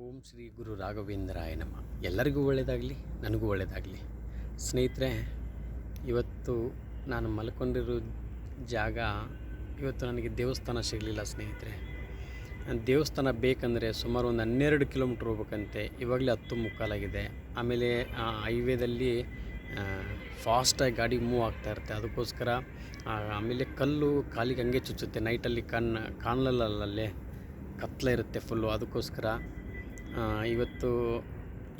ಓಂ ಶ್ರೀ ಗುರು ರಾಘವೇಂದ್ರಾಯ ನಮ. ಎಲ್ಲರಿಗೂ ಒಳ್ಳೆಯದಾಗಲಿ ನನಗೂ ಒಳ್ಳೆಯದಾಗಲಿ ಸ್ನೇಹಿತರೆ, ಇವತ್ತು ನಾನು ಮಲ್ಕೊಂಡಿರೋ ಜಾಗ, ಇವತ್ತು ನನಗೆ ದೇವಸ್ಥಾನ ಸಿಗಲಿಲ್ಲ ಸ್ನೇಹಿತರೆ. ದೇವಸ್ಥಾನ ಬೇಕಂದರೆ ಸುಮಾರು ಒಂದು ಹನ್ನೆರಡು ಕಿಲೋಮೀಟ್ರ್ ಹೋಗ್ಬೇಕಂತೆ. ಇವಾಗಲೇ ಹತ್ತು ಮುಕ್ಕಾಲಾಗಿದೆ. ಆಮೇಲೆ, ಆ, ಹೈವೇದಲ್ಲಿ ಫಾಸ್ಟಾಗಿ ಗಾಡಿ ಮೂವ್ ಆಗ್ತಾ ಇರುತ್ತೆ. ಅದಕ್ಕೋಸ್ಕರ ಆಮೇಲೆ ಕಲ್ಲು ಕಾಲಿಗೆ ಹಂಗೆ ಚುಚ್ಚುತ್ತೆ. ನೈಟಲ್ಲಿ ಕಣ್ಣು ಕಾಣಲಲ್ಲ ಕತ್ತಲೆ ಇರುತ್ತೆ ಫುಲ್ಲು ಅದಕ್ಕೋಸ್ಕರ ಇವತ್ತು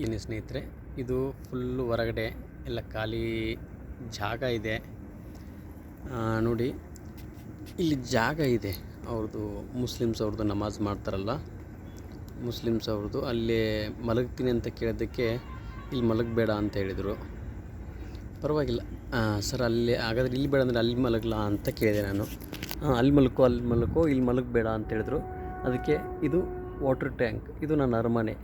ಇಲ್ಲಿ ಸ್ನೇಹಿತರೆ, ಇದು ಫುಲ್ಲು ಹೊರಗಡೆ ಎಲ್ಲ ಖಾಲಿ ಜಾಗ ಇದೆ. ನೋಡಿ, ಇಲ್ಲಿ ಜಾಗ ಇದೆ. ಅವ್ರದ್ದು ಮುಸ್ಲಿಮ್ಸ್ ಅವ್ರದ್ದು ನಮಾಜ್ ಮಾಡ್ತಾರಲ್ಲ, ಮುಸ್ಲಿಮ್ಸ್ ಅವ್ರದ್ದು ಅಲ್ಲೇ ಮಲಗ್ತೀನಿ ಅಂತ ಕೇಳಿದ್ದಕ್ಕೆ ಇಲ್ಲಿ ಮಲಗಬೇಡ ಅಂತ ಹೇಳಿದರು. ಪರವಾಗಿಲ್ಲ. ಸರ್, ಅಲ್ಲಿ ಹಾಗಾದ್ರೆ ಇಲ್ಲಿ ಬೇಡ ಅಂದರೆ ಅಲ್ಲಿ ಮಲಗಲಾ ಅಂತ ಕೇಳಿದೆ ನಾನು. ಅಲ್ಲಿ ಮಲಕೋ ಅಲ್ಲಿ ಮಲಕೋ, ಇಲ್ಲಿ ಮಲಗಬೇಡ ಅಂತ ಹೇಳಿದ್ರು. ಅದಕ್ಕೆ ಇದು ವಾಟರ್ ಟ್ಯಾಂಕ್. ಇದು ನನ್ನ ಅರಮನೆ.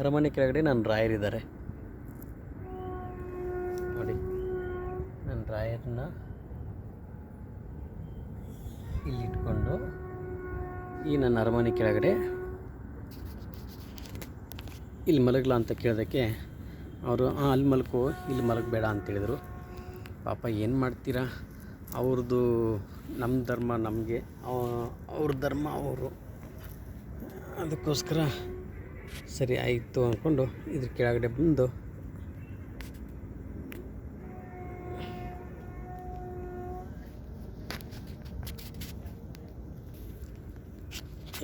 ಅರಮನೆ ಕೆಳಗಡೆ ನನ್ನ ರಾಯರಿದ್ದಾರೆ ನೋಡಿ, ನನ್ನ ರಾಯರನ್ನ ಇಲ್ಲಿ ಇಟ್ಕೊಂಡು ಈ ನನ್ನ ಅರಮನೆ ಕೆಳಗಡೆ ಇಲ್ಲಿ ಮಲಗಲ ಅಂತ ಕೇಳೋದಕ್ಕೆ ಅವರು ಹಾಂ ಅಲ್ಲಿ ಮಲ್ಕು ಇಲ್ಲಿ ಮಲಗಬೇಡ ಅಂತೇಳಿದರು ಪಾಪ ಏನು ಮಾಡ್ತೀರಾ? ಅವ್ರದ್ದು ನಮ್ಮ ಧರ್ಮ ನಮಗೆ. ಅವ್ರ ಧರ್ಮ ಅವರು. ಅದಕ್ಕೋಸ್ಕರ ಸರಿ ಆಯಿತು ಅಂದ್ಕೊಂಡು ಇದ್ರ ಕೆಳಗಡೆ ಬಂದು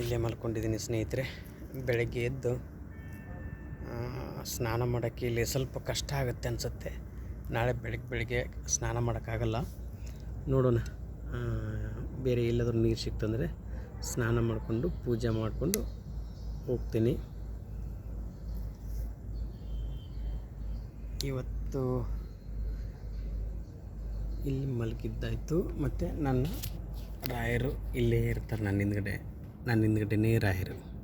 ಇಲ್ಲೇ ಮಲ್ಕೊಂಡಿದ್ದೀನಿ ಸ್ನೇಹಿತರೆ. ಬೆಳಗ್ಗೆ ಎದ್ದು ಸ್ನಾನ ಮಾಡೋಕ್ಕೆ ಇಲ್ಲಿ ಸ್ವಲ್ಪ ಕಷ್ಟ ಆಗುತ್ತೆ ಅನಿಸುತ್ತೆ. ನಾಳೆ ಬೆಳಗ್ಗೆ ಬೆಳಗ್ಗೆ ಸ್ನಾನ ಮಾಡೋಕ್ಕಾಗಲ್ಲ. ನೋಡೋಣ ಬೇರೆ ಎಲ್ಲಾದರೂ ನೀರು ಸಿಕ್ತಂದರೆ ಸ್ನಾನ ಮಾಡಿಕೊಂಡು ಪೂಜೆ ಮಾಡಿಕೊಂಡು ಹೋಗ್ತೀನಿ. ಇವತ್ತು ಇಲ್ಲಿ ಮಲಗಿದ್ದಾಯಿತು. ಮತ್ತು ನನ್ನ ರಾಯರು ಇಲ್ಲೇ ಇರ್ತಾರೆ ನನ್ನ ಹಿಂದ್ಗಡೆ. ನನ್ನ ಹಿಂದ್ಗಡೆನೇ ರಾಯರು.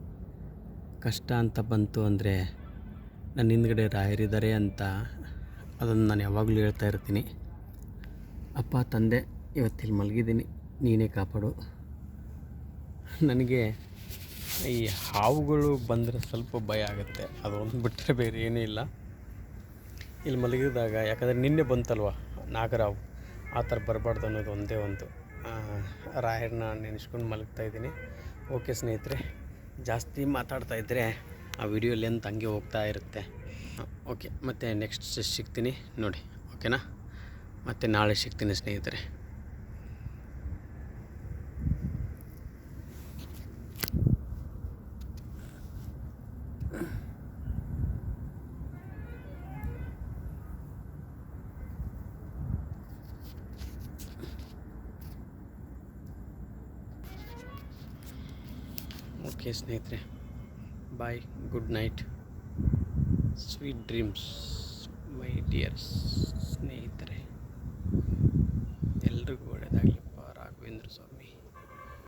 ಕಷ್ಟ ಅಂತ ಬಂತು ಅಂದರೆ ನನ್ನ ಹಿಂದ್ಗಡೆ ರಾಯರಿದ್ದಾರೆ ಅಂತ ಅದನ್ನು ನಾನು ಯಾವಾಗಲೂ ಹೇಳ್ತಾ ಇರ್ತೀನಿ. ಅಪ್ಪ, ತಂದೆ ಇವತ್ತಿಲ್ಲಿ ಮಲಗಿದ್ದೀನಿ. ನೀನೇ ಕಾಪಾಡು. ನನಗೆ ಈ ಹಾವುಗಳು ಬಂದರೆ ಸ್ವಲ್ಪ ಭಯ ಆಗುತ್ತೆ. ಅದೊಂದು ಬಿಟ್ಟರೆ ಬೇರೆ ಏನೂ ಇಲ್ಲ. ಇಲ್ಲಿ ಮಲಗಿದಾಗ, ಯಾಕಂದರೆ ನಿನ್ನೆ ಬಂತಲ್ವ ನಾಗರಾವು? ಆ ಥರ ಬರಬಾರ್ದು ಅನ್ನೋದು ಒಂದೇ ಒಂದು ರಾಯರನ್ನ ನೆನೆಸ್ಕೊಂಡು ಮಲಗ್ತಾ ಇದ್ದೀನಿ. ಓಕೆ ಸ್ನೇಹಿತರೆ, ಜಾಸ್ತಿ ಮಾತಾಡ್ತಾ ಇದ್ದರೆ ಆ ವಿಡಿಯೋ ಲೆಂತ್ ಹಂಗೆ ಹೋಗ್ತಾ ಇರುತ್ತೆ. ಓಕೆ, ಮತ್ತು ನೆಕ್ಸ್ಟ್ ಸಿಗ್ತೀನಿ ನೋಡಿ, ಓಕೆನಾ? ಮತ್ತು ನಾಳೆ ಸಿಗ್ತೀನಿ ಸ್ನೇಹಿತರೆ. ಓಕೆ ಸ್ನೇಹಿತರೆ bye good night sweet dreams my dears ಸ್ನೇಹಿತರೆ. ಎಲ್ರಿಗೂ ಒಳ್ಳೆಯದು